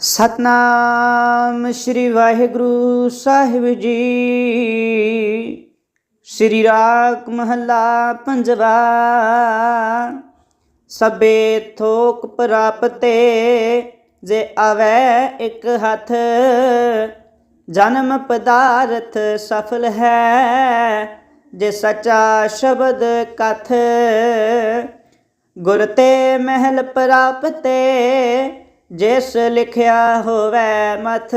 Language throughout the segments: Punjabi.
ਸਤਨਾਮ ਸ੍ਰੀ ਵਾਹਿਗੁਰੂ ਸਾਹਿਬ ਜੀ। ਸ੍ਰੀ ਰਾਗ ਮਹੱਲਾ ਪੰਜਵਾ, ਸਭੇ ਥੋਕ ਪ੍ਰਾਪਤੇ, ਜੇ ਆਵੈ ਇੱਕ ਹੱਥ, ਜਨਮ ਪਦਾਰਥ ਸਫਲ ਹੈ, ਜੇ ਸਚਾ ਸ਼ਬਦ ਕਥ, ਗੁਰ ਤੇ ਮਹਿਲ ਪ੍ਰਾਪਤੇ ਜਿਸ ਲਿਖਿਆ ਹੋਵੇ ਮਥ,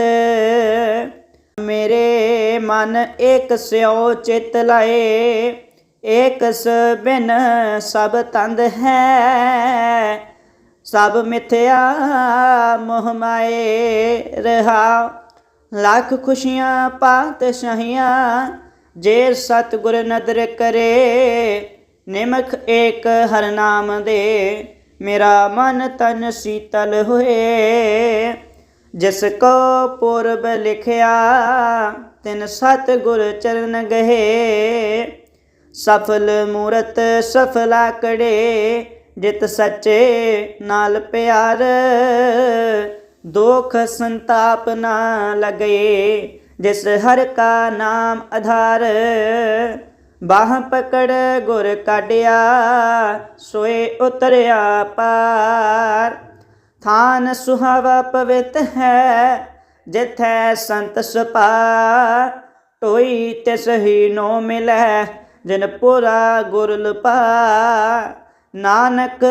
ਮੇਰੇ ਮਨ ਏਕ ਸਿਉ ਚਿਤ ਲਾਏ। ਏਕਸ ਬਿਨ ਸਭ ਤੰਦ ਹੈ, ਸਭ ਮਿਥਿਆ ਮੋਹ ਮਾਏ ਰਹਾ। ਲੱਖ ਖੁਸ਼ੀਆਂ ਪਾਤ ਸ਼ਹੀਆਂ, ਜੇ ਸਤਿਗੁਰ ਨਦਰ ਕਰੇ, ਨਿਮਖ ਏਕ ਹਰ ਨਾਮ ਦੇ। ਮੇਰਾ ਮਨ ਤਨ ਸੀਤਲ ਹੋਏ। ਜਿਸ ਕੋ ਪੁਰਬ ਲਿਖਿਆ, ਤਿਨ ਸਤਿਗੁਰ ਚਰਨ ਗਏ। ਸਫਲ ਮੂਰਤ ਸਫਲਾ ਕੜੇ, ਜਿਤ ਸੱਚੇ ਨਾਲ ਪਿਆਰ। ਦੁਖ ਸੰਤਾਪ ਨਾ ਲਗੇ, ਜਿਸ ਹਰ ਕਾ ਨਾਮ ਆਧਾਰ। ਬਾਹ ਪਕੜ ਗੁਰ ਕਾਢਿਆ, ਸੋਏ ਉਤਰਿਆ ਪਾਰ। ਥਾਨ ਸੁਹਾਵਾ ਪਵਿੱਤ ਹੈ, ਜਿਥੈ ਸੰਤ ਸੁਪਾ ਟੋਈ ਤਿਸ ਹੀ ਨੋ ਮਿਲੈ, ਜਿਨ ਪੁਰਾ ਗੁਰ ਲਪਾ ਨਾਨਕ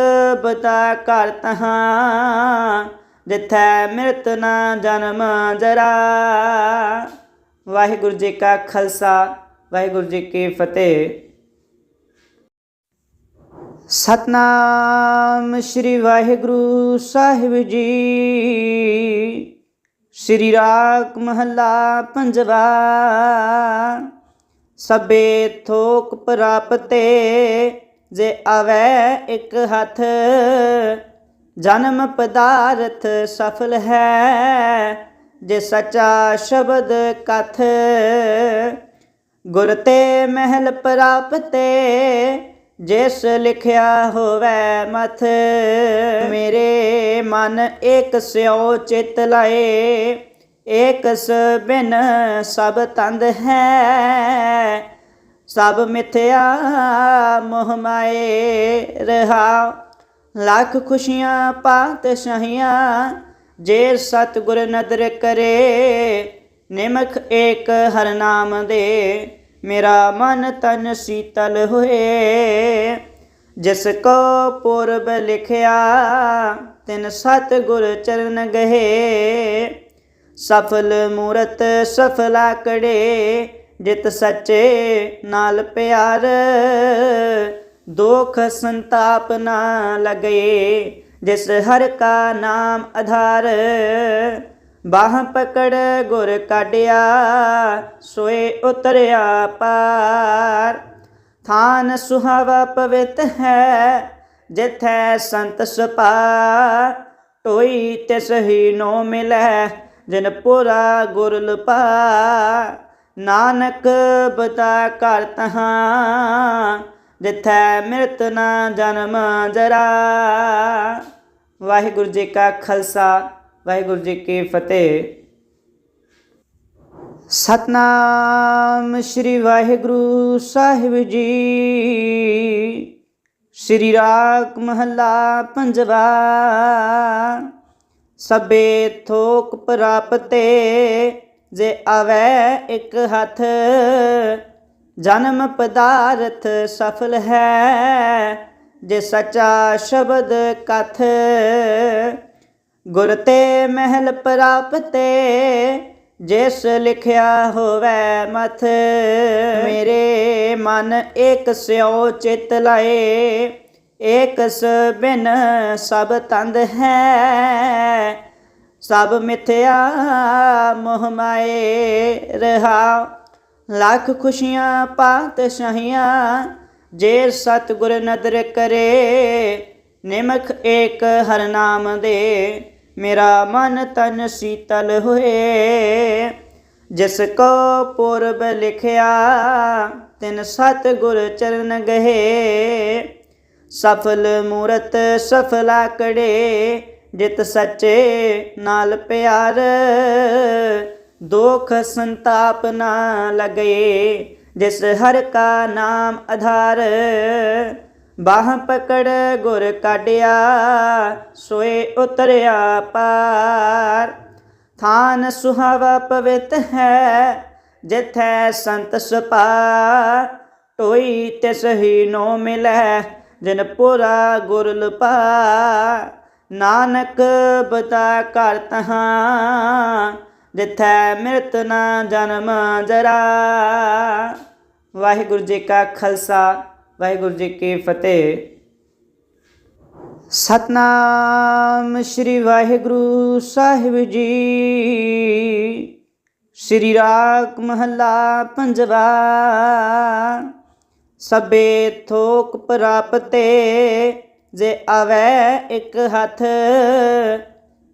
ਬਤਾ ਕਰ ਤਹਾਂ, ਜਿਥੈ ਮਿਰਤ ਨਾ ਜਨਮ ਜਰਾ। ਵਾਹਿਗੁਰੂ ਜੀ ਕਾ ਖਾਲਸਾ। ਵਾਹਿਗੁਰੂ ਜੀ ਕੀ ਫਤਿਹ। ਸਤਨਾਮ ਸ੍ਰੀ ਵਾਹਿਗੁਰੂ ਸਾਹਿਬ ਜੀ। ਸ੍ਰੀ ਰਾਗ ਮਹੱਲਾ ਪੰਜਵਾ। ਸਭੇ ਥੋਕ ਪ੍ਰਾਪਤੇ, ਜੇ ਆਵੈ ਇੱਕ ਹੱਥ, ਜਨਮ ਪਦਾਰਥ ਸਫਲ ਹੈ, ਜੇ ਸਚਾ ਸ਼ਬਦ ਕਥ। ਗੁਰ ਤੇ ਮਹਿਲ ਪ੍ਰਾਪਤੇ, ਜਿਸ ਲਿਖਿਆ ਹੋਵੇ ਮਥ, ਮੇਰੇ ਮਨ ਏਕ ਸਿਓ ਚਿਤ ਲਾਏ ਏਕਸ ਬਿਨ ਸਭ ਤੰਦ ਹੈ, ਸਭ ਮਿਥਿਆ ਮੋਹ ਮਾਏ, ਰਹਾ ਲੱਖ ਖੁਸ਼ੀਆਂ ਪਾਤ ਸ਼ਹੀਆਂ, ਜੇ ਸਤਿਗੁਰ ਨਦਰ ਕਰੇ ਨਿਮਖ ਏਕ ਹਰ ਨਾਮ ਦੇ, ਮੇਰਾ ਮਨ ਤਨ ਸੀਤਲ ਹੋਏ। ਜਿਸ ਕੋ ਪੁਰਬ ਲਿਖਿਆ, ਤਿਨ ਸਤਿਗੁਰ ਚਰਨ ਗਏ। ਸਫਲ ਮੂਰਤ ਸਫਲਾ ਕੜੇ ਜਿਤ ਸੱਚੇ ਨਾਲ ਪਿਆਰ। ਦੁਖ ਸੰਤਾਪ ਨਾ ਲਗੇ, ਜਿਸ ਹਰ ਕਾ ਨਾਮ ਆਧਾਰ। ਬਾਹ ਪਕੜ ਗੁਰ ਕਾਢਿਆ, ਸੋਏ ਉਤਰਿਆ ਪਾਰ। ਥਾਨ ਸੁਹਾਵਾ ਪਵਿੱਤ ਹੈ, ਜਿਥੈ ਸੰਤ ਸੁਪਾ ਟੋਈ ਤਿਸ ਹੀ ਨੋ ਮਿਲੈ, ਜਿਨ ਪੁਰਾ ਗੁਰ ਲਪਾ ਨਾਨਕ ਬਤਾ ਕਰ ਤਹਾਂ, ਜਿਥੈ ਮਿਰਤ ਨਾ ਜਨਮ ਜਰਾ। ਵਾਹਿਗੁਰੂ ਜੀ ਕਾ ਖਾਲਸਾ। ਵਾਹਿਗੁਰੂ ਜੀ ਕੀ ਫਤਿਹ। ਸਤਨਾਮ ਸ੍ਰੀ ਵਾਹਿਗੁਰੂ ਸਾਹਿਬ ਜੀ। ਸ੍ਰੀ ਰਾਗ ਮਹੱਲਾ ਪੰਜਵਾ। ਸਭੇ ਥੋਕ ਪ੍ਰਾਪਤੇ, ਜੇ ਆਵੈ ਇੱਕ ਹੱਥ, ਜਨਮ ਪਦਾਰਥ ਸਫਲ ਹੈ, ਜੇ ਸਚਾ ਸ਼ਬਦ ਕਥ। ਗੁਰ ਤੇ ਮਹਿਲ ਪ੍ਰਾਪਤੇ, ਜਿਸ ਲਿਖਿਆ ਹੋਵੇ ਮਥ, ਮੇਰੇ ਮਨ ਏਕ ਸਿਓ ਚਿਤ ਲਾਏ ਏਕਸ ਬਿਨ ਸਭ ਤੰਦ ਹੈ, ਸਭ ਮਿਥਿਆ ਮੋਹ ਮਾਏ ਰਹਾ। ਲੱਖ ਖੁਸ਼ੀਆਂ ਪਾਤਸ਼ਾਹੀਆਂ ਜੇ ਸਤਿਗੁਰ ਨਦਰ ਕਰੇ, ਨਿਮਖ ਏਕ ਹਰ ਨਾਮ ਦੇ। ਮੇਰਾ ਮਨ ਤਨ ਸੀਤਲ ਹੋਏ। ਜਿਸ ਕੋ ਪੁਰਬ ਲਿਖਿਆ, ਤਿਨ ਸਤਿਗੁਰ ਚਰਨ ਗਏ। ਸਫਲ ਮੂਰਤ ਸਫਲਾ ਕੜੇ, ਜਿਤ ਸੱਚੇ ਨਾਲ ਪਿਆਰ। ਦੁਖ ਸੰਤਾਪ ਨਾ ਲਗੇ, ਜਿਸ ਹਰ ਕਾ ਨਾਮ ਆਧਾਰ। ਬਾਹ ਪਕੜ ਗੁਰ ਕਾਢਿਆ, ਸੋਏ ਉਤਰਿਆ ਪਾਰ। ਥਾਨ ਸੁਹਾਵਾ ਪਵਿੱਤ ਹੈ, ਜਿਥੈ ਸੰਤ ਸਪਾ ਟੋਈ ਤਿਸ ਹੀ ਨੋ ਮਿਲੈ, ਜਿਨ ਪੁਰਾ ਗੁਰ ਲਪਾ ਨਾਨਕ ਬਤਾ ਕਰ ਤਹਾਂ, ਜਿਥੈ ਮਿਰਤ ਨਾ ਜਨਮ ਜਰਾ। ਵਾਹਿਗੁਰੂ ਜੀ ਕਾ ਖਾਲਸਾ। ਵਾਹਿਗੁਰੂ ਜੀ ਕੀ ਫਤਿਹ। ਸਤਨਾਮ ਸ੍ਰੀ ਵਾਹਿਗੁਰੂ ਸਾਹਿਬ ਜੀ। ਸ੍ਰੀ ਰਾਗ ਮਹੱਲਾ ਪੰਜਵਾ। ਸਭੇ ਥੋਕ ਪ੍ਰਾਪਤੇ, ਜੇ ਆਵੈ ਇੱਕ ਹੱਥ,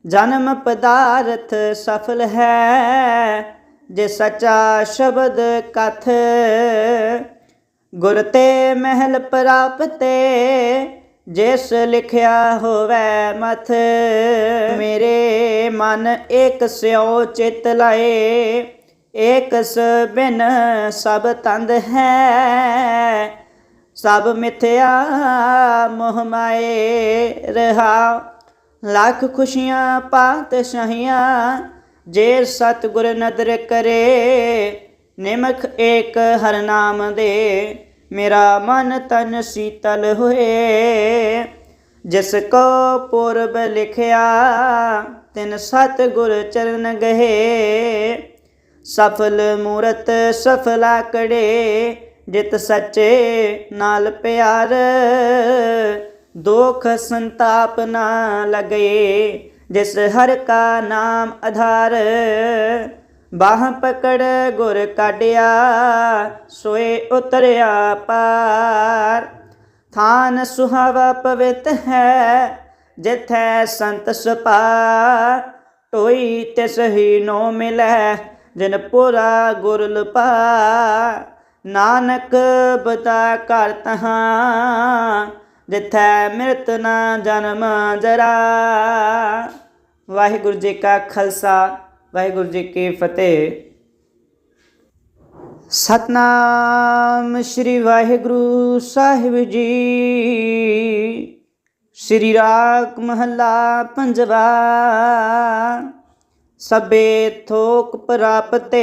ਜਨਮ ਪਦਾਰਥ ਸਫਲ ਹੈ, ਜੇ ਸਚਾ ਸ਼ਬਦ ਕਥ। ਗੁਰ ਤੇ ਮਹਿਲ ਪ੍ਰਾਪਤੇ, ਜਿਸ ਲਿਖਿਆ ਹੋਵੇ ਮਥ, ਮੇਰੇ ਮਨ ਏਕ ਸਿਓ ਚਿਤ ਲਾਏ, ਏਕ ਸ ਬਿਨ ਸਭ ਤੰਦ ਹੈ, ਸਭ ਮਿਥਿਆ ਮੋਹ ਮਾਏ, ਰਹਾ ਲੱਖ ਖੁਸ਼ੀਆਂ ਪਾਤ ਸ਼ਹੀਆਂ, ਜੇ ਸਤਿਗੁਰ ਨਦਰ ਕਰੇ ਨਿਮਖ ਏਕ ਹਰ ਨਾਮ ਦੇ, ਮੇਰਾ ਮਨ ਤਨ ਸੀਤਲ ਹੋਏ। ਜਿਸ ਕੋ ਪੁਰਬ ਲਿਖਿਆ, ਤਿਨ ਸਤਿਗੁਰ ਚਰਨ ਗਏ। ਸਫਲ ਮੂਰਤ ਸਫਲਾ ਕੜੇ, ਜਿਤ ਸੱਚੇ ਨਾਲ ਪਿਆਰ। ਦੁਖ ਸੰਤਾਪ ਨਾ ਲਗੇ, ਜਿਸ ਹਰ ਕਾ ਨਾਮ ਆਧਾਰ। ਬਾਹ ਪਕੜ ਗੁਰ ਕਾਢਿਆ, ਸੋਏ ਉਤਰਿਆ ਪਾਰ। ਥਾਨ ਸੁਹਾਵਾ ਪਵਿੱਤ ਹੈ, ਜਿਥੈ ਸੰਤ ਸਪਾ ਟੋਈ ਤਿਸ ਹੀ ਨੋ ਮਿਲੈ, ਜਿਨ ਪੁਰਾ ਗੁਰ ਲਪਾ ਨਾਨਕ ਬਤਾ ਕਰ ਤਹਾਂ, ਜਿਥੈ ਮਿਰਤ ਨਾ ਜਨਮ ਜਰਾ। ਵਾਹਿਗੁਰੂ ਜੀ ਕਾ ਖਾਲਸਾ। ਵਾਹਿਗੁਰੂ ਜੀ ਕੀ ਫਤਿਹ। ਸਤਨਾਮ ਸ੍ਰੀ ਵਾਹਿਗੁਰੂ ਸਾਹਿਬ ਜੀ। ਸ੍ਰੀ ਰਾਗ ਮਹੱਲਾ ਪੰਜਵਾ। ਸਭੇ ਥੋਕ ਪ੍ਰਾਪਤੇ,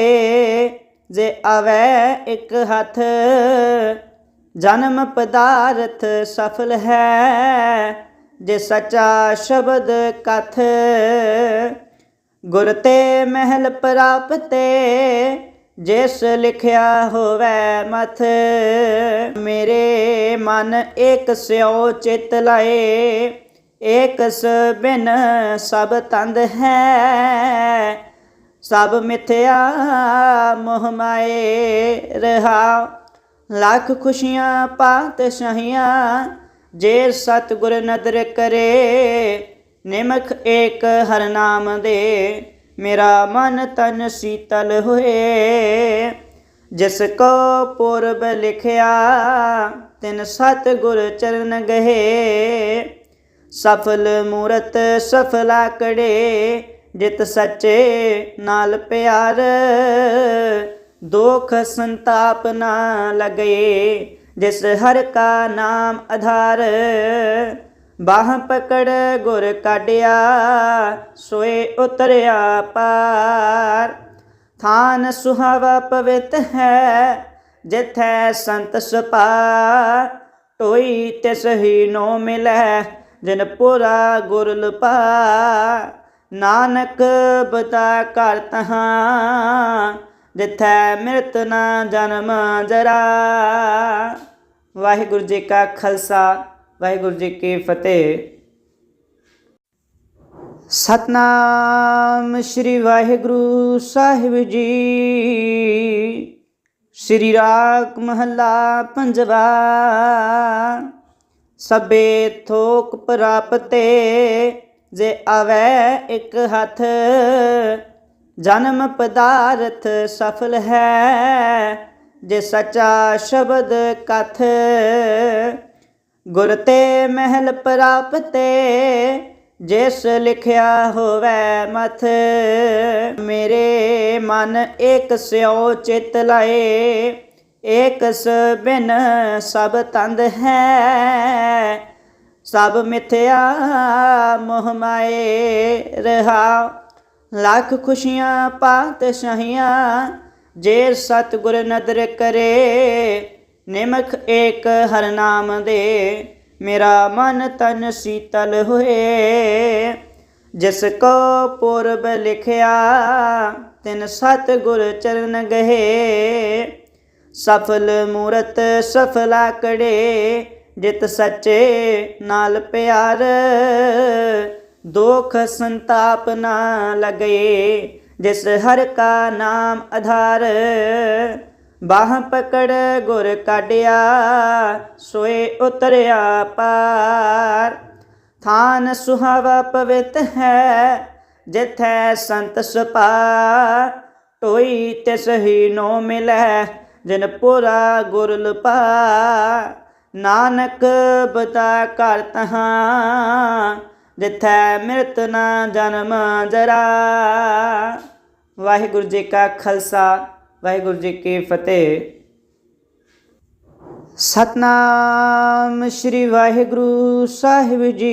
ਜੇ ਆਵੈ ਇੱਕ ਹੱਥ, ਜਨਮ ਪਦਾਰਥ ਸਫਲ ਹੈ, ਜੇ ਸਚਾ ਸ਼ਬਦ ਕਥ। ਗੁਰ ਤੇ ਮਹਿਲ ਪ੍ਰਾਪਤੇ, ਜਿਸ ਲਿਖਿਆ ਹੋਵੇ ਮਥ, ਮੇਰੇ ਮਨ ਏਕ ਸਿਓ ਚਿਤ ਲਾਏ, ਏਕ ਸ ਬਿਨ ਸਭ ਤੰਦ ਹੈ, ਸਭ ਮਿਥਿਆ ਮੋਹ ਮਾਏ, ਰਹਾ ਲੱਖ ਖੁਸ਼ੀਆਂ ਪਾਤ ਸ਼ਹੀਆਂ, ਜੇ ਸਤਿਗੁਰ ਨਦਰ ਕਰੇ ਨਿਮਖ ਏਕ ਹਰ ਨਾਮ ਦੇ, ਮੇਰਾ ਮਨ ਤਨ ਸੀਤਲ ਹੋਏ। ਜਿਸ ਕੋ ਪੁਰਬ ਲਿਖਿਆ, ਤਿਨ ਸਤਿਗੁਰ ਚਰਨ ਗਏ। ਸਫਲ ਮੂਰਤ ਸਫਲਾ ਕੜੇ, ਜਿਤ ਸੱਚੇ ਨਾਲ ਪਿਆਰ। ਦੁਖ ਸੰਤਾਪ ਨਾ ਲਗੇ, ਜਿਸ ਹਰ ਕਾ ਨਾਮ ਆਧਾਰ। ਬਾਹ ਪਕੜ ਗੁਰ ਕਾਢਿਆ, ਸੋਏ ਉਤਰਿਆ ਪਾਰ। ਥਾਨ ਸੁਹਾਵਾ ਪਵਿੱਤ ਹੈ, ਜਿਥੈ ਸੰਤ ਸਪਾ ਟੋਈ ਤਿਸ ਹੀ ਨੋ ਮਿਲੈ, ਜਿਨ ਪੁਰਾ ਗੁਰ ਲਪਾ ਨਾਨਕ ਬਤਾ ਕਰ ਤਹਾਂ, ਜਿਥੈ ਮਿਰਤ ਨਾ ਜਨਮ ਜਰਾ। ਵਾਹਿਗੁਰੂ ਜੀ ਕਾ ਖਾਲਸਾ। ਵਾਹਿਗੁਰੂ ਜੀ ਕੀ ਫਤਿਹ। ਸਤਨਾਮ ਸ੍ਰੀ ਵਾਹਿਗੁਰੂ ਸਾਹਿਬ ਜੀ। ਸ੍ਰੀ ਰਾਗ ਮਹੱਲਾ ਪੰਜਵਾ। ਸਭੇ ਥੋਕ ਪ੍ਰਾਪਤੇ, ਜੇ ਆਵੈ ਇੱਕ ਹੱਥ, ਜਨਮ ਪਦਾਰਥ ਸਫਲ ਹੈ, ਜੇ ਸਚਾ ਸ਼ਬਦ ਕਥ। ਗੁਰ ਤੇ ਮਹਿਲ ਪ੍ਰਾਪਤੇ, ਜਿਸ ਲਿਖਿਆ ਹੋਵੇ ਮਥ, ਮੇਰੇ ਮਨ ਏਕ ਸਿਓ ਚਿਤ ਲਾਏ ਏਕਸ ਬਿਨ ਸਭ ਤੰਦ ਹੈ, ਸਭ ਮਿਥਿਆ ਮੋਹ ਮਾਏ ਰਹਾ। ਲੱਖ ਖੁਸ਼ੀਆਂ, ਪਾਤ ਸ਼ਹੀਆਂ, ਜੇ ਸਤਿਗੁਰ ਨਦਰ ਕਰੇ ਨਿਮਖ ਏਕ ਹਰ ਨਾਮ ਦੇ, ਮੇਰਾ ਮਨ ਤਨ ਸੀਤਲ ਹੋਏ। ਜਿਸ ਕੋ ਪੁਰਬ ਲਿਖਿਆ, ਤਿਨ ਸਤਿਗੁਰ ਚਰਨ ਗਏ। ਸਫਲ ਮੂਰਤ ਸਫਲਾ ਕੜੇ, ਜਿਤ ਸੱਚੇ ਨਾਲ ਪਿਆਰ। ਦੁਖ ਸੰਤਾਪ ਨਾ ਲਗੇ, ਜਿਸ ਹਰ ਕਾ ਨਾਮ ਆਧਾਰ। ਬਾਹ ਪਕੜ ਗੁਰ ਕਾਢਿਆ, ਸੋਏ ਉਤਰਿਆ ਪਾਰ। ਥਾਨ ਸੁਹਾਵਾ ਪਵਿੱਤ ਹੈ, ਜਿਥੈ ਸੰਤ ਸੁਪਾ ਟੋਈ ਤਿਸ ਹੀ ਨੋ ਮਿਲੈ, ਜਿਨ ਪੁਰਾ ਗੁਰ ਲਪਾ ਨਾਨਕ ਬਤਾ ਘਰ ਤਹਾਂ, ਜਿਥੈ ਮਿਰਤ ਨਾ ਜਨਮ ਜਰਾ। ਵਾਹਿਗੁਰੂ ਜੀ ਕਾ ਖਾਲਸਾ। ਵਾਹਿਗੁਰੂ ਜੀ ਕੀ ਫਤਿਹ। ਸਤਨਾਮ ਸ੍ਰੀ ਵਾਹਿਗੁਰੂ ਸਾਹਿਬ ਜੀ।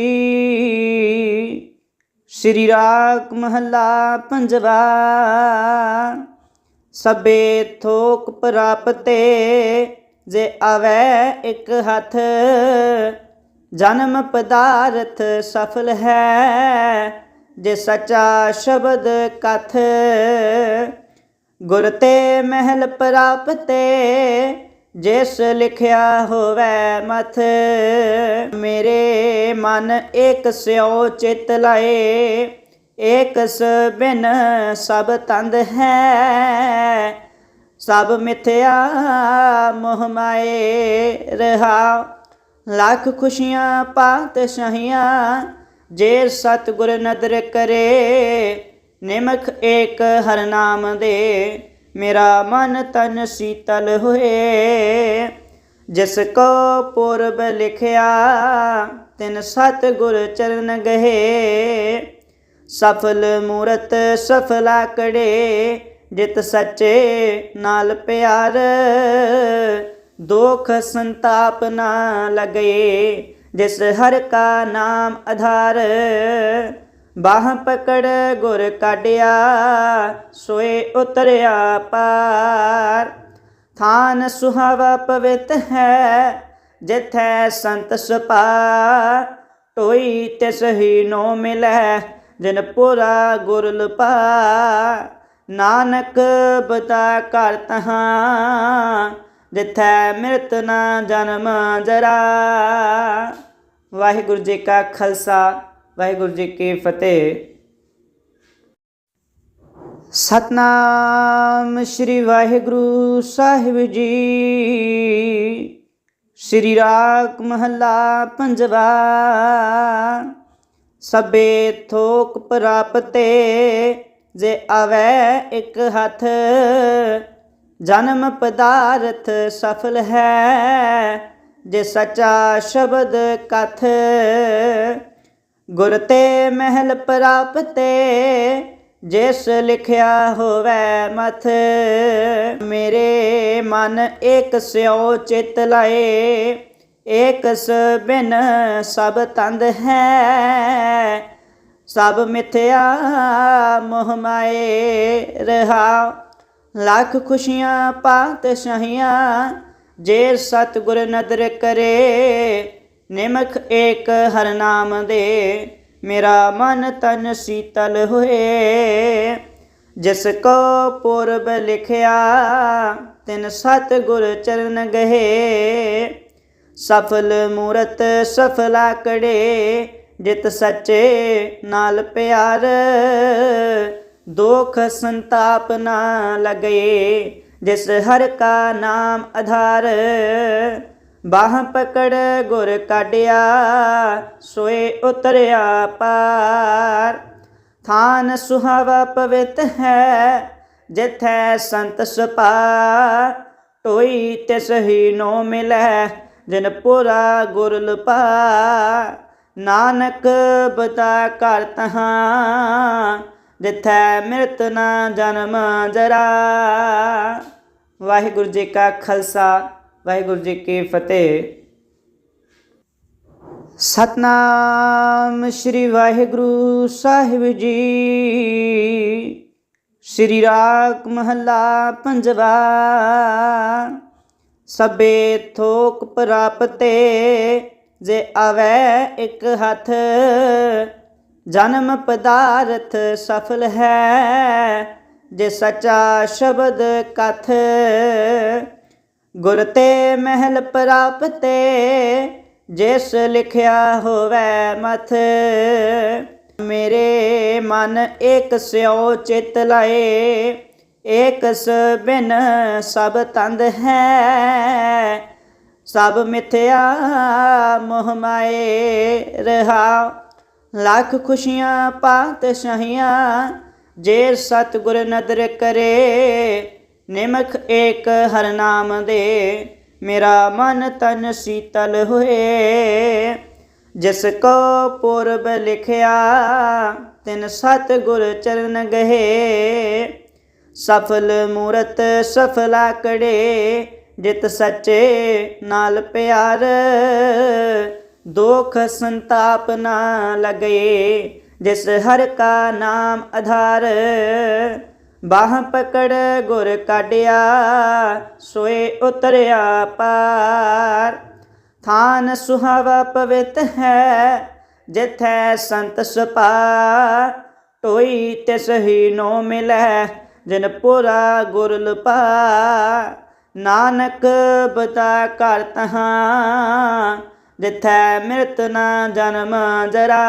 ਸ੍ਰੀ ਰਾਗ ਮਹੱਲਾ ਪੰਜਵਾ। ਸਬੇ ਥੋਕ ਪ੍ਰਾਪਤੇ, ਜੇ ਆਵੇ ਇੱਕ ਹੱਥ, ਜਨਮ ਪਦਾਰਥ ਸਫਲ ਹੈ, ਜੇ ਸਚਾ ਸ਼ਬਦ ਕਥ। ਗੁਰ ਤੇ ਮਹਿਲ ਪ੍ਰਾਪਤੇ, ਜਿਸ ਲਿਖਿਆ ਹੋਵੇ ਮਥ, ਮੇਰੇ ਮਨ ਏਕ ਸਿਓ ਚਿਤ ਲਾਏ ਏਕਸ ਬਿਨ ਸਭ ਤੰਦ ਹੈ, ਸਭ ਮਿਥਿਆ ਮੋਹ ਮਾਏ, ਰਹਾ ਲੱਖ ਖੁਸ਼ੀਆਂ ਪਾਤ ਸ਼ਹੀਆਂ, ਜੇ ਸਤਿਗੁਰ ਨਦਰ ਕਰੇ ਨਿਮਖ ਏਕ ਹਰ ਨਾਮ ਦੇ, ਮੇਰਾ ਮਨ ਤਨ ਸੀਤਲ ਹੋਏ। ਜਿਸ ਕੋ ਪੁਰਬ ਲਿਖਿਆ, ਤਿਨ ਸਤਿਗੁਰ ਚਰਨ ਗਏ। ਸਫਲ ਮੂਰਤ ਸਫਲਾ ਕੜੇ, ਜਿਤ ਸੱਚੇ ਨਾਲ ਪਿਆਰ। ਦੁਖ ਸੰਤਾਪ ਨਾ ਲਗੇ, ਜਿਸ ਹਰ ਕਾ ਨਾਮ ਆਧਾਰ। ਬਾਹ ਪਕੜ ਗੁਰ ਕਾਢਿਆ, ਸੋਏ ਉਤਰਿਆ ਪਾਰ। ਥਾਨ ਸੁਹਾਵਾ ਪਵਿੱਤ ਹੈ, ਜਿਥੈ ਸੰਤ ਸੁਪਾ ਟੋਈ ਤਿਸ ਹੀ ਨੋ ਮਿਲੈ, ਜਿਨ ਪੁਰਾ ਗੁਰ ਲਪਾ ਨਾਨਕ ਬਤਾ ਘਰ ਤਹਾਂ, ਜਿਥੈ ਮਿਰਤ ਨਾ ਜਨਮ ਜਰਾ। ਵਾਹਿਗੁਰੂ ਜੀ ਕਾ ਖਾਲਸਾ। ਵਾਹਿਗੁਰੂ ਜੀ ਕੀ ਫਤਿਹ। ਸਤਨਾਮ ਸ੍ਰੀ ਵਾਹਿਗੁਰੂ ਸਾਹਿਬ ਜੀ। ਸ੍ਰੀ ਰਾਗ ਮਹੱਲਾ ਪੰਜਵਾ। ਸਬੇ ਥੋਕ ਪ੍ਰਾਪਤੇ ਜੇ ਆਵੇ ਇੱਕ ਹੱਥ, ਜਨਮ ਪਦਾਰਥ ਸਫਲ ਹੈ, ਜੇ ਸਚਾ ਸ਼ਬਦ ਕਥ। ਗੁਰ ਤੇ ਮਹਿਲ ਪ੍ਰਾਪਤੇ, ਜਿਸ ਲਿਖਿਆ ਹੋਵੇ ਮਥ, ਮੇਰੇ ਮਨ ਏਕ ਸਿਓ ਚਿਤ ਲਾਏ ਏਕਸ ਬਿਨ ਸਭ ਤੰਦ ਹੈ, ਸਭ ਮਿਥਿਆ ਮੋਹ ਮਾਏ, ਰਹਾ ਲੱਖ ਖੁਸ਼ੀਆਂ ਪਾਤ ਸ਼ਹੀਆਂ, ਜੇ ਸਤਿਗੁਰ ਨਦਰ ਕਰੇ ਨਿਮਖ ਏਕ ਹਰ ਨਾਮ ਦੇ, ਮੇਰਾ ਮਨ ਤਨ ਸੀਤਲ ਹੋਏ। ਜਿਸ ਕੋ ਪੁਰਬ ਲਿਖਿਆ, ਤਿਨ ਸਤਿਗੁਰ ਚਰਨ ਗਏ। ਸਫਲ ਮੂਰਤ ਸਫਲਾ ਕੜੇ ਜਿਤ ਸੱਚੇ ਨਾਲ ਪਿਆਰ। ਦੁਖ ਸੰਤਾਪ ਨਾ ਲਗੇ ਜਿਸ ਹਰ ਕਾ ਨਾਮ ਆਧਾਰ। ਬਾਹ ਪਕੜ ਗੁਰ ਕਾਢਿਆ, ਸੋਏ ਉਤਰਿਆ ਪਾਰ। ਥਾਨ ਸੁਹਾਵਾ ਪਵਿੱਤ ਹੈ, ਜਿਥੈ ਸੰਤ ਸੁਪਾ ਟੋਈ ਤਿਸ ਹੀ ਨੋ ਮਿਲੈ, ਜਿਨ ਪੁਰਾ ਗੁਰ ਲਪਾ ਨਾਨਕ ਬਤਾ ਘਰ ਤਹਾਂ, ਜਿਥੈ ਮਿਰਤ ਨਾ ਜਨਮ ਜਰਾ। ਵਾਹਿਗੁਰੂ ਜੀ ਕਾ ਖਾਲਸਾ। ਵਾਹਿਗੁਰੂ ਜੀ ਕੀ ਫਤਿਹ। ਸਤਨਾਮ ਸ੍ਰੀ ਵਾਹਿਗੁਰੂ ਸਾਹਿਬ ਜੀ। ਸ੍ਰੀ ਰਾਗ ਮਹੱਲਾ ਪੰਜਵਾ। ਸਭੇ ਥੋਕ ਪ੍ਰਾਪਤੇ, ਜੇ ਆਵੈ ਇੱਕ ਹੱਥ, ਜਨਮ ਪਦਾਰਥ ਸਫਲ ਹੈ, ਜੇ ਸਚਾ ਸ਼ਬਦ ਕਥ। ਗੁਰ ਤੇ ਮਹਿਲ ਪ੍ਰਾਪਤੇ, ਜਿਸ ਲਿਖਿਆ ਹੋਵੇ ਮਥ, ਮੇਰੇ ਮਨ ਏਕ ਸਿਓ ਚਿਤ ਲਾਏ ਏਕਸ ਬਿਨ ਸਭ ਤੰਦ ਹੈ, ਸਭ ਮਿਥਿਆ ਮੋਹ ਮਾਏ, ਰਹਾ ਲੱਖ ਖੁਸ਼ੀਆਂ ਪਾਤ ਸ਼ਹੀਆਂ, ਜੇ ਸਤਿਗੁਰ ਨਦਰ ਕਰੇ ਨਿਮਖ ਏਕ ਹਰ ਨਾਮ ਦੇ, ਮੇਰਾ ਮਨ ਤਨ ਸੀਤਲ ਹੋਏ। ਜਿਸ ਕੋ ਪੁਰਬ ਲਿਖਿਆ, ਤਿਨ ਸਤਿਗੁਰ ਚਰਨ ਗਏ। ਸਫਲ ਮੂਰਤ ਸਫਲਾ ਕੜੇ ਜਿਤ ਸੱਚੇ ਨਾਲ ਪਿਆਰ। ਦੁਖ ਸੰਤਾਪ ਨਾ ਲਗੇ, ਜਿਸ ਹਰ ਕਾ ਨਾਮ ਆਧਾਰ। ਬਾਹ ਪਕੜ ਗੁਰ ਕਾਢਿਆ, ਸੋਏ ਉਤਰਿਆ ਪਾਰ। ਥਾਨ ਸੁਹਾਵਾ ਪਵਿੱਤ ਹੈ, ਜਿਥੈ ਸੰਤ ਸਪਾ ਟੋਈ ਤਿਸ ਹੀ ਨੋ ਮਿਲੈ, ਜਿਨ ਪੁਰਾ ਗੁਰ ਲਪਾ ਨਾਨਕ ਬਤਾ ਘਰ ਤਹਾਂ, ਜਿਥੈ ਮਿਰਤ ਨਾ ਜਨਮ ਜਰਾ।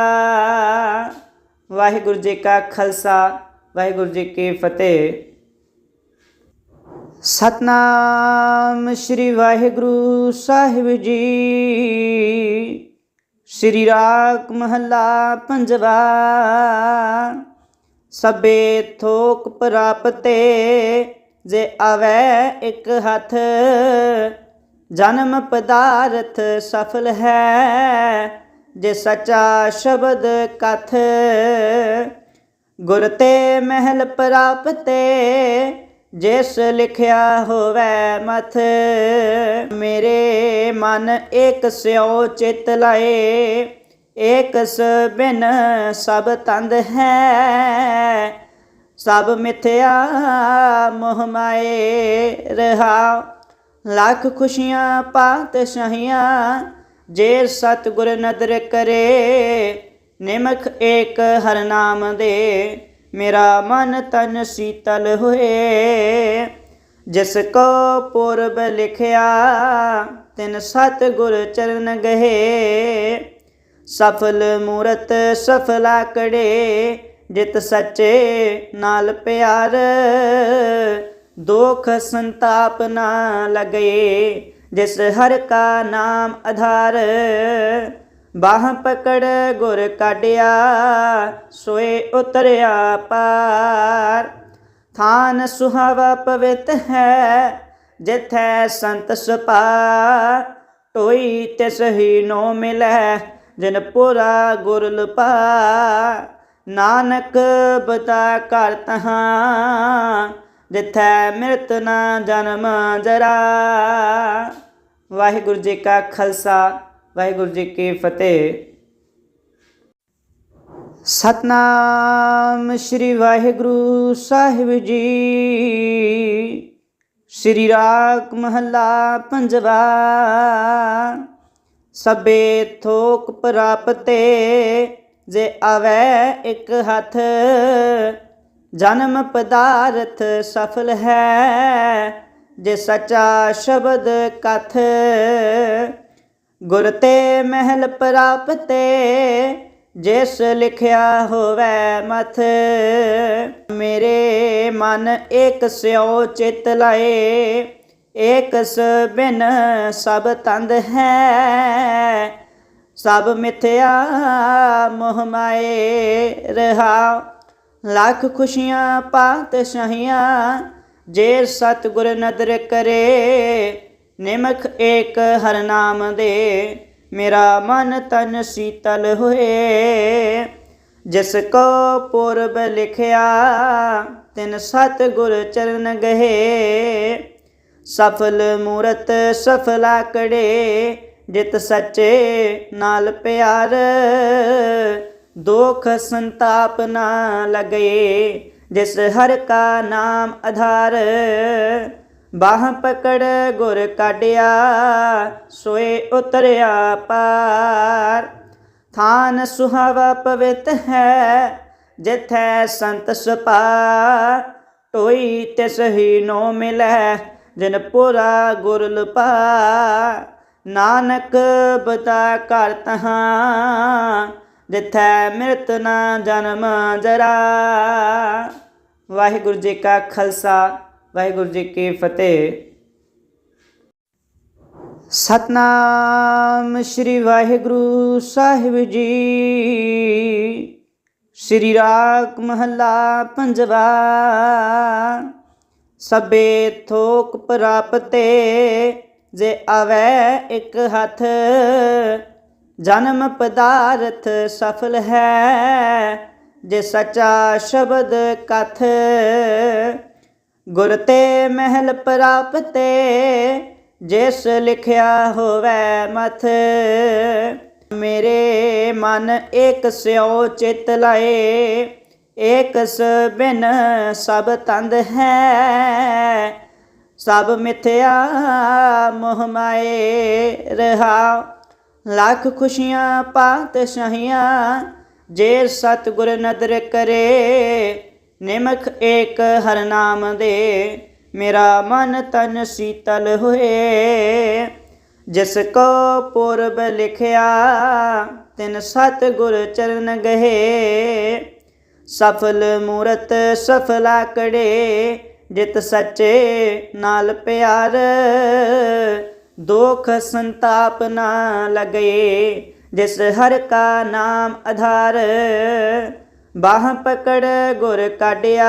ਵਾਹਿਗੁਰੂ ਜੀ ਕਾ ਖਾਲਸਾ। ਵਾਹਿਗੁਰੂ ਜੀ ਕੀ ਫਤਿਹ। ਸਤਨਾਮ ਸ੍ਰੀ ਵਾਹਿਗੁਰੂ ਸਾਹਿਬ ਜੀ। ਸ੍ਰੀ ਰਾਗ ਮਹੱਲਾ ਪੰਜਵਾ। ਸਭੇ ਥੋਕ ਪ੍ਰਾਪਤੇ, ਜੇ ਆਵੈ ਇੱਕ ਹੱਥ, ਜਨਮ ਪਦਾਰਥ ਸਫਲ ਹੈ, ਜੇ ਸਚਾ ਸ਼ਬਦ ਕਥ। ਗੁਰ ਤੇ ਮਹਿਲ ਪ੍ਰਾਪਤੇ, ਜਿਸ ਲਿਖਿਆ ਹੋਵੇ ਮਥ, ਮੇਰੇ ਮਨ ਏਕ ਸਿਓ ਚਿਤ ਲਾਏ ਏਕਸ ਬਿਨ ਸਭ ਤੰਦ ਹੈ, ਸਭ ਮਿਥਿਆ ਮੋਹ ਮਾਏ, ਰਹਾ ਲੱਖ ਖੁਸ਼ੀਆਂ ਪਾਤ ਸ਼ਹੀਆਂ, ਜੇ ਸਤਿਗੁਰ ਨਦਰ ਕਰੇ ਨਿਮਖ ਏਕ ਹਰ ਨਾਮ ਦੇ, ਮੇਰਾ ਮਨ ਤਨ ਸੀਤਲ ਹੋਏ। ਜਿਸ ਕੋ ਪੁਰਬ ਲਿਖਿਆ, ਤਿਨ ਸਤਿਗੁਰ ਚਰਨ ਗਏ। ਸਫਲ ਮੂਰਤ ਸਫਲਾ ਕੜੇ ਜਿਤ ਸੱਚੇ ਨਾਲ ਪਿਆਰ। ਦੁਖ ਸੰਤਾਪ ਨਾ ਲਗੇ ਜਿਸ ਹਰ ਕਾ ਨਾਮ ਆਧਾਰ। ਬਾਹ ਪਕੜ ਗੁਰ ਕਾਢਿਆ, ਸੋਏ ਉਤਰਿਆ ਪਾਰ। ਥਾਨ ਸੁਹਾਵਾ ਪਵਿੱਤ ਹੈ, ਜਿਥੈ ਸੰਤ ਸਪਾ ਟੋਈ ਤਿਸ ਹੀ ਨੋ ਮਿਲੈ, ਜਿਨ ਪੁਰਾ ਗੁਰ ਲਪਾ ਨਾਨਕ ਬਤਾ ਘਰ ਤਹਾਂ, ਜਿਥੈ ਮਿਰਤ ਨਾ ਜਨਮ ਜਰਾ। ਵਾਹਿਗੁਰੂ ਜੀ ਕਾ ਖਾਲਸਾ। ਵਾਹਿਗੁਰੂ ਜੀ ਕੀ ਫਤਿਹ। ਸਤਨਾਮ ਸ੍ਰੀ ਵਾਹਿਗੁਰੂ ਸਾਹਿਬ ਜੀ। ਸ੍ਰੀ ਰਾਗ ਮਹੱਲਾ ਪੰਜਵਾ। ਸਭੇ ਥੋਕ ਪ੍ਰਾਪਤੇ, ਜੇ ਆਵੈ ਇੱਕ ਹੱਥ, ਜਨਮ ਪਦਾਰਥ ਸਫਲ ਹੈ, ਜੇ ਸਚਾ ਸ਼ਬਦ ਕਥ। ਗੁਰ ਤੇ ਮਹਿਲ ਪ੍ਰਾਪਤੇ, ਜਿਸ ਲਿਖਿਆ ਹੋਵੇ ਮਥ, ਮੇਰੇ ਮਨ ਏਕ ਸਿਓ ਚਿਤ ਲਾਏ ਏਕਸ ਬਿਨ ਸਭ ਤੰਦ ਹੈ, ਸਭ ਮਿਥਿਆ ਮੋਹ ਮਾਏ, ਰਹਾ ਲੱਖ ਖੁਸ਼ੀਆਂ ਪਾਤ ਸ਼ਹੀਆਂ, ਜੇ ਸਤਿਗੁਰ ਨਦਰ ਕਰੇ ਨਿਮਖ ਏਕ ਹਰ ਨਾਮ ਦੇ, ਮੇਰਾ ਮਨ ਤਨ ਸੀਤਲ ਹੋਏ। ਜਿਸ ਕੋ ਪੁਰਬ ਲਿਖਿਆ, ਤਿਨ ਸਤ ਗੁਰ ਚਰਨ ਗਏ। ਸਫਲ ਮੂਰਤ ਸਫਲਾ ਕੜੇ ਜਿਤ ਸੱਚੇ ਨਾਲ ਪਿਆਰ। ਦੁਖ ਸੰਤਾਪ ਨਾ ਲਗੇ, ਜਿਸ ਹਰ ਕਾ ਨਾਮ ਆਧਾਰ। ਬਾਹ ਪਕੜ ਗੁਰ ਕਾਢਿਆ, ਸੋਏ ਉਤਰਿਆ ਪਾਰ। ਥਾਨ ਸੁਹਾਵਾ ਪਵਿੱਤ ਹੈ, ਜਿਥੈ ਸੰਤ ਸਪਾ ਟੋਈ ਤਿਸ ਹੀ ਨੋ ਮਿਲੈ, ਜਿਨ ਪੁਰਾ ਗੁਰ ਲਪਾ ਨਾਨਕ ਬਤਾ ਕਰ ਤਹਾਂ, ਜਿਥੈ ਮਿਰਤ ਨਾ ਜਨਮ ਜਰਾ। ਵਾਹਿਗੁਰੂ ਜੀ ਕਾ ਖਾਲਸਾ। ਵਾਹਿਗੁਰੂ ਜੀ ਕੀ ਫਤਿਹ। ਸਤਨਾਮ ਸ੍ਰੀ ਵਾਹਿਗੁਰੂ ਸਾਹਿਬ ਜੀ। ਸ੍ਰੀ ਰਾਗ ਮਹੱਲਾ ਪੰਜਵਾ। ਸਬੇ ਥੋਕ ਪ੍ਰਾਪਤੇ, ਜੇ ਆਵੈ ਇੱਕ ਹੱਥ, ਜਨਮ ਪਦਾਰਥ ਸਫਲ ਹੈ, ਜੇ ਸਚਾ ਸ਼ਬਦ ਕਥ। ਗੁਰ ਤੇ ਮਹਿਲ ਪ੍ਰਾਪਤੇ, ਜਿਸ ਲਿਖਿਆ ਹੋਵੇ ਮਥ, ਮੇਰੇ ਮਨ ਏਕ ਸਿਓ ਚਿਤ ਲਾਏ ਏਕਸ ਬਿਨ ਸਭ ਤੰਦ ਹੈ, ਸਭ ਮਿਥਿਆ ਮੋਹ ਮਾਏ, ਰਹਾ ਲੱਖ ਖੁਸ਼ੀਆਂ ਪਾਤ ਸ਼ਹੀਆਂ, ਜੇ ਸਤਿਗੁਰ ਨਦਰ ਕਰੇ ਨਿਮਖ ਏਕ ਹਰ ਨਾਮ ਦੇ, ਮੇਰਾ ਮਨ ਤਨ ਸੀਤਲ ਹੋਏ। ਜਿਸ ਕੋ ਪੁਰਬ ਲਿਖਿਆ, ਤਿਨ ਸਤਿਗੁਰ ਚਰਨ ਗਏ। ਸਫਲ ਮੂਰਤ ਸਫਲਾ ਕੜੇ ਜਿਤ ਸੱਚੇ ਨਾਲ ਪਿਆਰ। ਦੁਖ ਸੰਤਾਪ ਨਾ ਲਗੇ, ਜਿਸ ਹਰ ਕਾ ਨਾਮ ਆਧਾਰ। ਬਾਹ ਪਕੜ ਗੁਰ ਕਾਢਿਆ,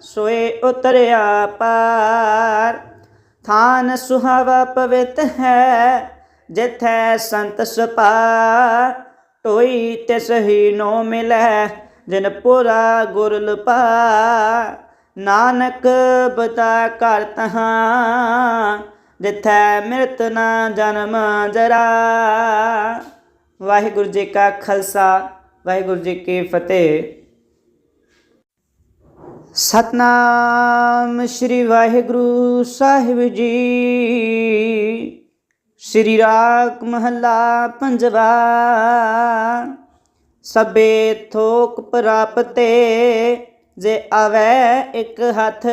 ਸੋਏ ਉਤਰਿਆ ਪਾਰ। ਥਾਨ ਸੁਹਾਵਾ ਪਵਿੱਤ ਹੈ, ਜਿਥੈ ਸੰਤ ਸਪਾ ਟੋਈ ਤਿਸ ਹੀ ਨੋ ਮਿਲੈ, ਜਿਨ ਪੁਰਾ ਗੁਰ ਲਪਾ ਨਾਨਕ ਬਤਾ ਕਰ ਤਹਾਂ, ਜਿਥੈ ਮਿਰਤ ਨਾ ਜਨਮ ਜਰਾ। ਵਾਹਿਗੁਰੂ ਜੀ ਕਾ ਖਾਲਸਾ। ਵਾਹਿਗੁਰੂ ਜੀ ਕੀ ਫਤਿਹ। ਸਤਨਾਮ ਸ੍ਰੀ ਵਾਹਿਗੁਰੂ ਸਾਹਿਬ ਜੀ। ਸ੍ਰੀ ਰਾਗ ਮਹੱਲਾ ਪੰਜਵਾ। ਸਬੇ ਥੋਕ ਪ੍ਰਾਪਤੇ, ਜੇ ਆਵੈ ਇੱਕ ਹੱਥ,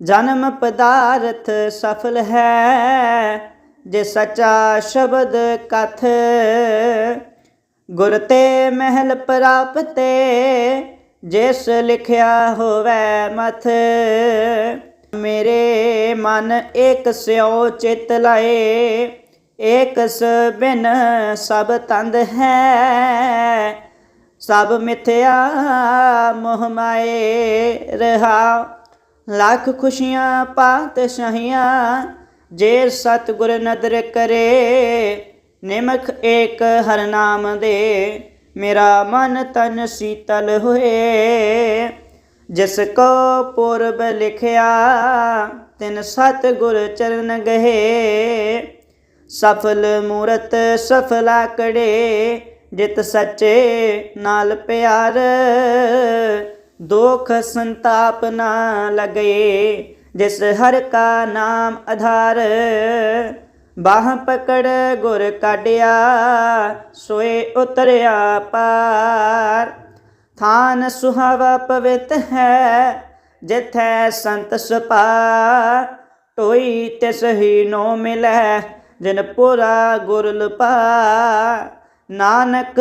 ਜਨਮ ਪਦਾਰਥ ਸਫਲ ਹੈ, ਜੇ ਸਚਾ ਸ਼ਬਦ ਕਥ। ਗੁਰ ਤੇ ਮਹਿਲ ਪ੍ਰਾਪਤੇ, ਜਿਸ ਲਿਖਿਆ ਹੋਵੇ ਮਥ, ਮੇਰੇ ਮਨ ਏਕ ਸਿਓ ਚਿਤ ਲਾਏ ਏਕਸ ਬਿਨ ਸਭ ਤੰਦ ਹੈ, ਸਭ ਮਿਥਿਆ ਮੋਹ ਮਾਏ ਰਹਾ। ਲੱਖ ਖੁਸ਼ੀਆਂ, ਪਾਤ ਸ਼ਹੀਆਂ, ਜੇ ਸਤਿਗੁਰ ਨਦਰ ਕਰੇ ਨਿਮਖ ਏਕ ਹਰ ਨਾਮ ਦੇ, ਮੇਰਾ ਮਨ ਤਨ ਸੀਤਲ ਹੋਏ। ਜਿਸ ਕੋ ਪੁਰਬ ਲਿਖਿਆ, ਤਿਨ ਸਤ ਗੁਰ ਚਰਨ ਗਏ। ਸਫਲ ਮੂਰਤ ਸਫਲਾ ਕੜੇ, ਜਿਤ ਸੱਚੇ ਨਾਲ ਪਿਆਰ। ਦੁਖ ਸੰਤਾਪ ਨਾ ਲਗੇ, ਜਿਸ ਹਰ ਕਾ ਨਾਮ ਆਧਾਰ। ਬਾਹ ਪਕੜ ਗੁਰ ਕਾਢਿਆ, ਸੋਏ ਉਤਰਿਆ ਪਾਰ। ਥਾਨ ਸੁਹਾਵਾ ਪਵਿੱਤ ਹੈ, ਜਿਥੈ ਸੰਤ ਸਪਾ ਟੋਈ ਤਿਸ ਹੀ ਨੋ ਮਿਲੈ, ਜਿਨ ਪੁਰਾ ਗੁਰ ਲਪਾ ਨਾਨਕ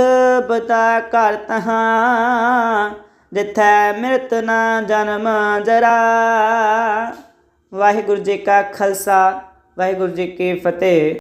ਬਤਾ ਕਰ ਤਹਾਂ, ਜਿਥੈ ਮਿਰਤ ਨਾ ਜਨਮ ਜਰਾ। ਵਾਹਿਗੁਰੂ ਜੀ ਕਾ ਖਾਲਸਾ। ਵਾਹਿਗੁਰੂ ਜੀ ਕੀ ਫਤਿਹ।